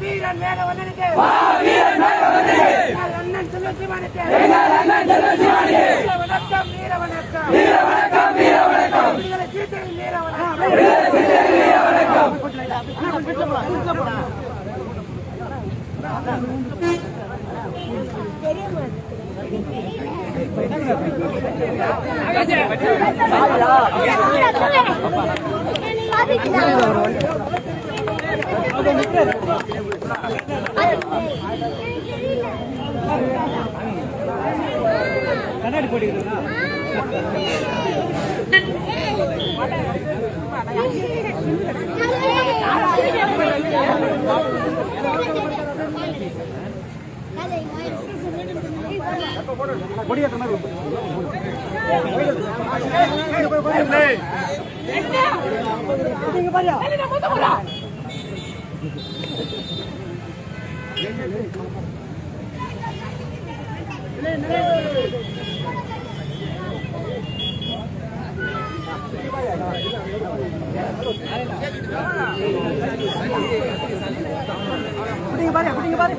வீரன் மேகவனுக்கு எங்கள் அண்ணன் செல்வசிவானுக்கு வீர வணக்கம் வீர வணக்கம் விடுதலை வீர வணக்கம் கண்ணாடி போட்டுக்கிறீங்களா பாருங்க பாருங்க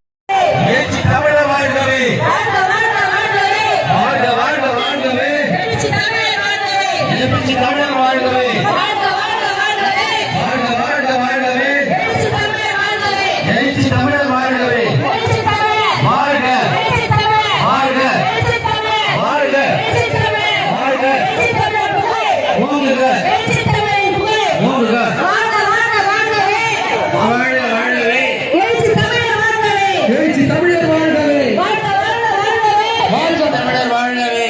எழுச்சி தமிழர் வாழ்கவே வாழ்க வாழ்க வாழ்கவே எழுச்சி தமிழர் வாழ்கவே வாழ்க வாழ்க வாழ்கவே எழுச்சி தமிழர் வாழ்கவே வாழ்க வாழ்க வாழ்க வாழ்க ஓங்குக ஓங்குக வாழ்க வாழ்கவே. எழுச்சி தமிழர் வாழ்கவே. வாழ்க தமிழர் வாழ்கவே.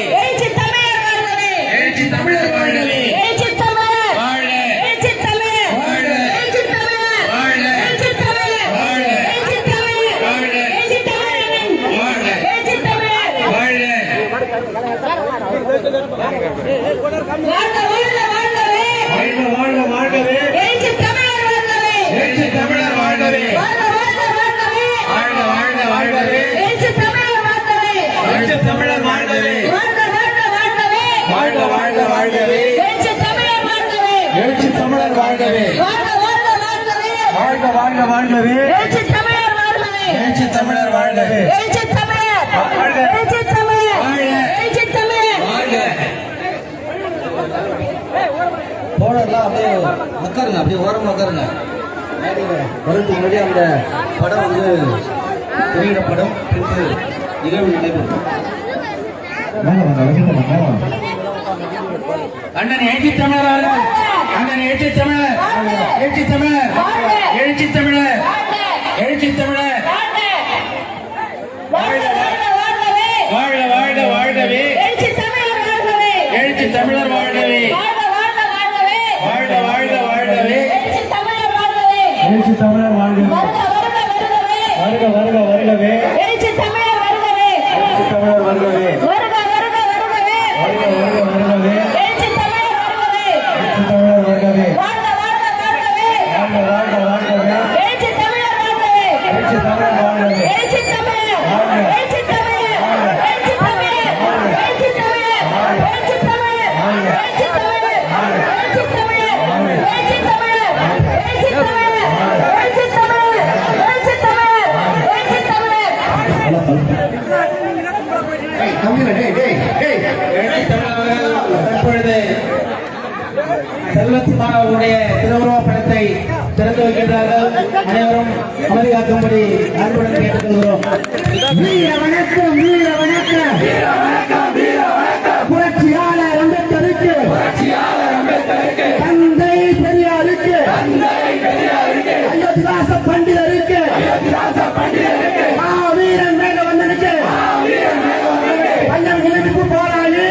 எழுச்சி தமிழர் வாழ்கவே. வாழ்க. வாழ்க. வாழ்க. வாழ்க. எழுச்சி தமிழர் வாழ்கவே. வாழ்க வாழ்க வாழ்கவே. எழுச்சி தமிழர் வாழ்கவே. வாழ்க. போனர்லாம் அப்படியே உட்காருங்க அப்படியே ஓரமா உட்காருங்க வரதுக்கு முன்னாடி அந்த படம் வந்து திரையிட படம் பின்பு நிகழ்வு நடைபெறும். அண்ணன் எழுச்சி தமிழர். அண்ணன் எழுச்சி தமிழர். எழுச்சி தமிழர். எழுச்சி தமிழர். எழுச்சி தமிழர். வாழ்க வாழ்க வாழ்கவே. எழுச்சி தமிழர் வாழ்கவே. வாழ்க வாழ்க வாழ்கவே. எழுச்சி தமிழர் வாழ்கவே. வருக வருக வருகவே. எழுச்சி தமிழர் வருகவே. வருக வருக வருகவே எழுச்சி தமிழர் வருகவே வாழ்க வாழ்க வாழ்கவே எழுச்சி தமிழர் வாழ்கவே எழுச்சி தமிழர்கள் தற்பொழுது செல்வகுமார் அவர்களுடைய திருவுருவ படத்தை திறந்து வைக்கின்றார்கள். அனைவரும் அமைதி காக்கும்படி அன்புடன் கேட்டுக்கொள்கிறோம். வீர வணக்கம் வீர வணக்கம். புரட்சியாளர் அம்பேத்கருக்கு. தந்தை பெரியாருக்கு அயோத்திதாச பண்டிதருக்கு மாவீரன் மேகவந்தனுக்கு பஞ்சம் இணைப்பு போராளி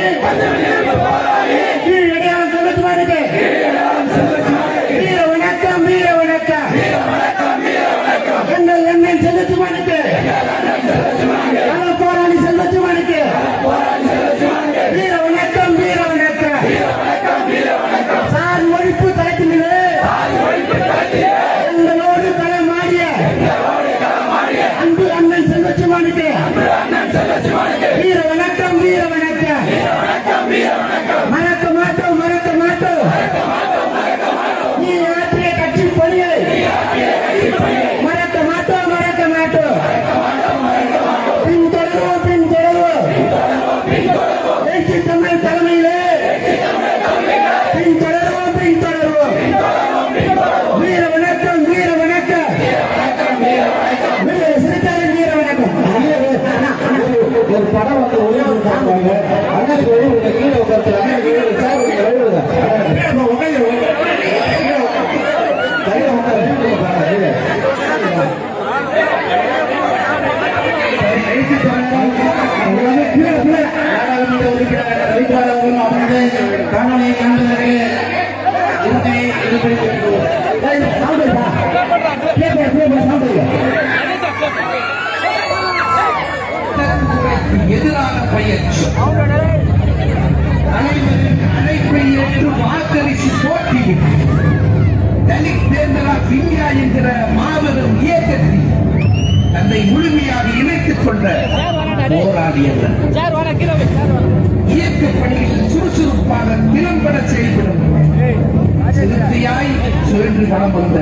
கீழடியாளம் செலுத்துவாருக்கு வீர வணக்கம் வீர வணக்கம் எங்கள் எண்ணெய் செல்வச்சுமானுக்கு கள போராளி செல்வச்சுமானுக்கு வீர வணக்கம் வீர வணக்கம் சாதி ஒழிப்பு தலைப்பிலே எங்களோடு களமாடிய அன்பு அண்ணன் செல்வச்சுமானுக்கு வீர வணக்கம் வீர வணக்கம் மறக்க மாட்டோம் மறக்க மாட்டோம் நீ ஆற்றிய கட்சி பணியை மறக்க மாட்டோம் மறக்க மாட்டோம் பின்தொடர்வோம் பின்தொடர்வோம் தேசிய தமிழ் தலைமையிலே பின்தொடர்வோம் பின்தொடர்வோம் வீர வணக்கம் வீர வணக்கம் வீர சிறுத்தையின் வீர வணக்கம் ஒரு படம் வந்து ஒரே ஒரு காட்டுவாங்க அண்ணனுக்கு ஒரே ஒரு கீழே உட்காந்து அண்ணனுக்கு கீழே சார் நீங்க எழுதுங்க கையில உட்காந்து நாடாளுமன்ற உறுப்பினர் ரவிக்குமார் அவர்கள் அமர்ந்து காணொலியை காண்பதற்கு இருக்கையை எதிர்பார்க்கிறோம் எதிரான பயிற்சி அழைப்பை ஏற்று வாக்களித்து போட்டியிட்டு தலித் இந்தியா என்கிற மாபெரும் இயக்கத்தில் தன்னை முழுமையாக இணைத்துக் கொண்ட போராடியவர் இயக்க பணியில் சுறுசுறுப்பாக திறம்பட செயல்படும் சிறுத்தையாய் சுழன்று வளம் வந்த.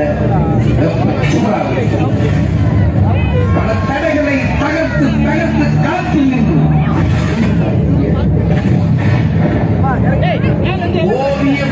பல தடைகளை தகர்த்து தகர்த்து களத்தில் நின்று ஓவியம்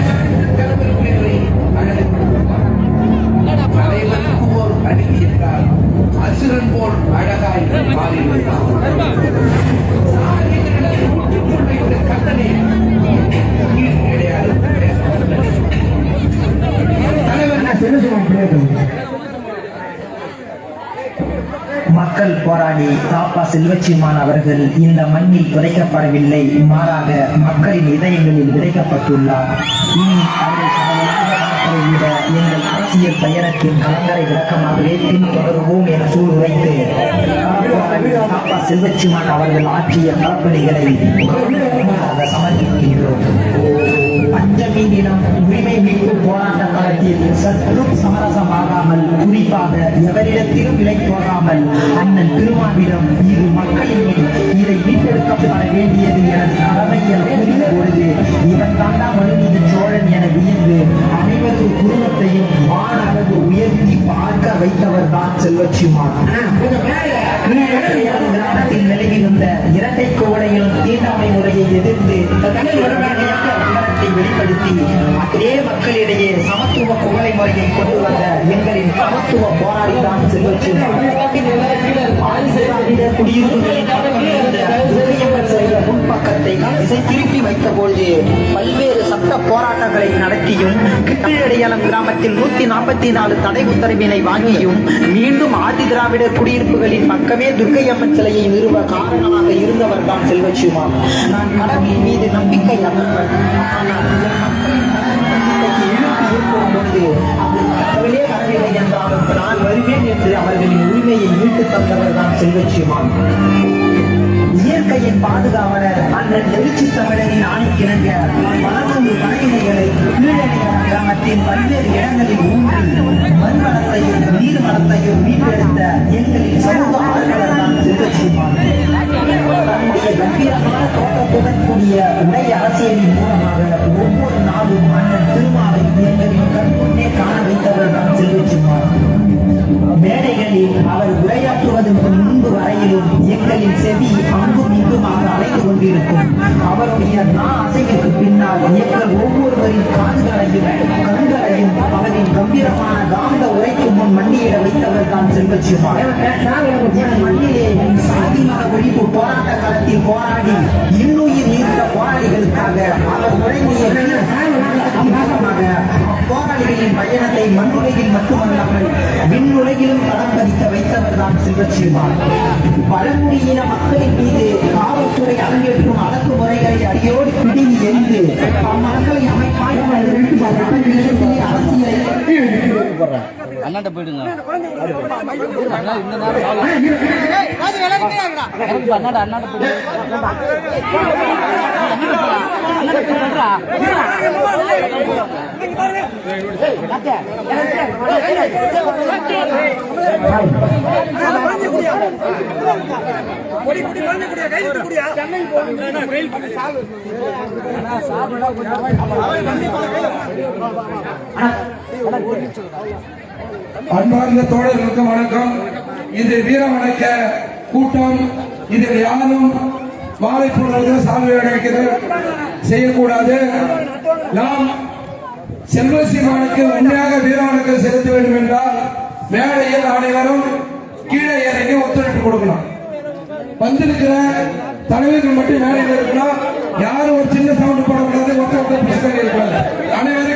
மக்கள் போராடி தாப்பா செல்வச்சிமான் அவர்கள் இந்த மண்ணில் புதைக்கப்படவில்லை மாறாக மக்களின் இதயங்களில் விதைக்கப்பட்டுள்ளார். இனி அவரை விட எங்கள் அரசியல் பயணத்தின் கலங்கரை விளக்கமாகவே பின்தொடருவோம் என சூழ்நிலைத்து தாப்பா செல்வச்சிமான் அவர்கள் ஆற்றிய கலப்பணிகளை சமர்ப்பிக்கின்றோம். தினம் உரிமை மீட்பு போராட்ட காலத்தில் சற்றும் சமரசமாகாமல் குறிப்பாக எவரிடத்திலும் விலை போகாமல் அண்ணன் திருமாவிடம் இது மக்களின் இதை மீட்டெடுக்கப்பட வேண்டியது என கடமை என புரிந்த பொழுது இவன் தாண்டா மனுநீதி சோழன் என வியந்து அனைவரது குடும்பத்தையும் வானளவு உயர்த்தி பார்க்க வைத்தவர் தான் செல்வச்சிமான் கிராமத்தில் நிலவி வந்த இரட்டை கோடையிலும் தீண்டாமை முறையை எதிர்த்து வெளிப்படுத்தி அதே மக்களிடையே சமத்துவ புகழை முறையை கொண்டு வந்த எங்களின் சமத்துவ போராளி தான் செல்வச்சிமான் குடியிருப்புகளின் சிலையின் முன்பக்கத்தை திசை திருப்பி வைத்த பொழுது பல்வேறு சட்ட போராட்டங்களை நடத்தியும் கிட்டியடையாளம் கிராமத்தில் நூத்தி நாற்பத்தி நாலு தடை உத்தரவினை வாங்கியும் மீண்டும் ஆதி திராவிடர் குடியிருப்புகளின் பக்கமே துர்க்கையம்மன் சிலையை நிறுவ காரணமாக இருந்தவர் தான் செல்வச்சுமா நான் கடவுளின் மீது நம்பிக்கை அற்றவன். ஆனால் வரவில்லை என்றாலும் நான் வருவேன் என்று அவர்களின் உரிமையை மீட்டுத் தந்தவர் தான் இயற்கையின் பாதுகாவலர் அண்ணன் எழுச்சி தமிழரின் ஆணைக்கிணங்க பலநூறு படையினைகளை கீழடியான கிராமத்தின் பல்வேறு இடங்களில் ஊன்றி மண் வளத்தையும் நீர் வளத்தையும் மீட்டெடுத்த எங்களின் சமூக ஆர்வலர் தான் தன்னுடைய கம்பீரமான தோட்டத்துடன் கூடிய உடை அரசியலின் மூலமாக ஒவ்வொரு நாளும் அண்ணன் திருமாவை எங்களின் கண் காண வைத்தவர் தான் செல்வச்சிமான் மேடைகளில் அவர் உரையாற்றுவதற்கு முன்பு வரையிலும் எங்களின் செவி அங்கும் இங்குமாக அலைந்து கொண்டிருக்கும். அவருடைய நா அசைவுக்கு பின்னால் எங்கள் ஒவ்வொருவரின் காதுகளையும் கண்களையும் அவரின் கம்பீரமான காந்த உரைக்கு முன் மண்டியிட வைத்தவர் தான் செல்வச்சிமான் என் மண்ணிலே சாதி மத ஒழிப்பு போராட்ட காலத்தில் போராடி இன்னுயிர் போராளிகளின் பயணத்தை மண்ணுலகில் மட்டுமல்லாமல் விண்ணுலகிலும் தடம் பதிக்க வைத்தவர் தான் பழங்குடியின மக்களின் மீது காவல்துறை அரங்கேற்றும் அடக்குமுறைகளை அடியோடு பிடுங்கி எரிந்து அம்மக்களை அரசியலை அண்ணாட்ட போயிடுங்க. அண்ணாட்ட அண்ணாட்ட போயிடுங்க. அன்பார்ந்த தோழர்களுக்கு வணக்கம். இது வீர கூட்டம். இதில் யாரும் மாலை போடுறது சால்வை அடைக்கிறது செய்யக்கூடாது. நாம் செல்வ சீமானுக்கு உண்மையாக வீர செலுத்த வேண்டும் என்றால் மேடையில் அனைவரும் கீழே இறங்கி ஒத்துழைப்பு கொடுக்கலாம். வந்திருக்கிற தலைவர்கள் மட்டும் மேடையில் இருக்கலாம் யாரும் ஒரு சின்ன சவுண்ட் போடக்கூடாது ஒத்த ஒத்த பிரச்சனை இருக்கக்கூடாது அனைவரும்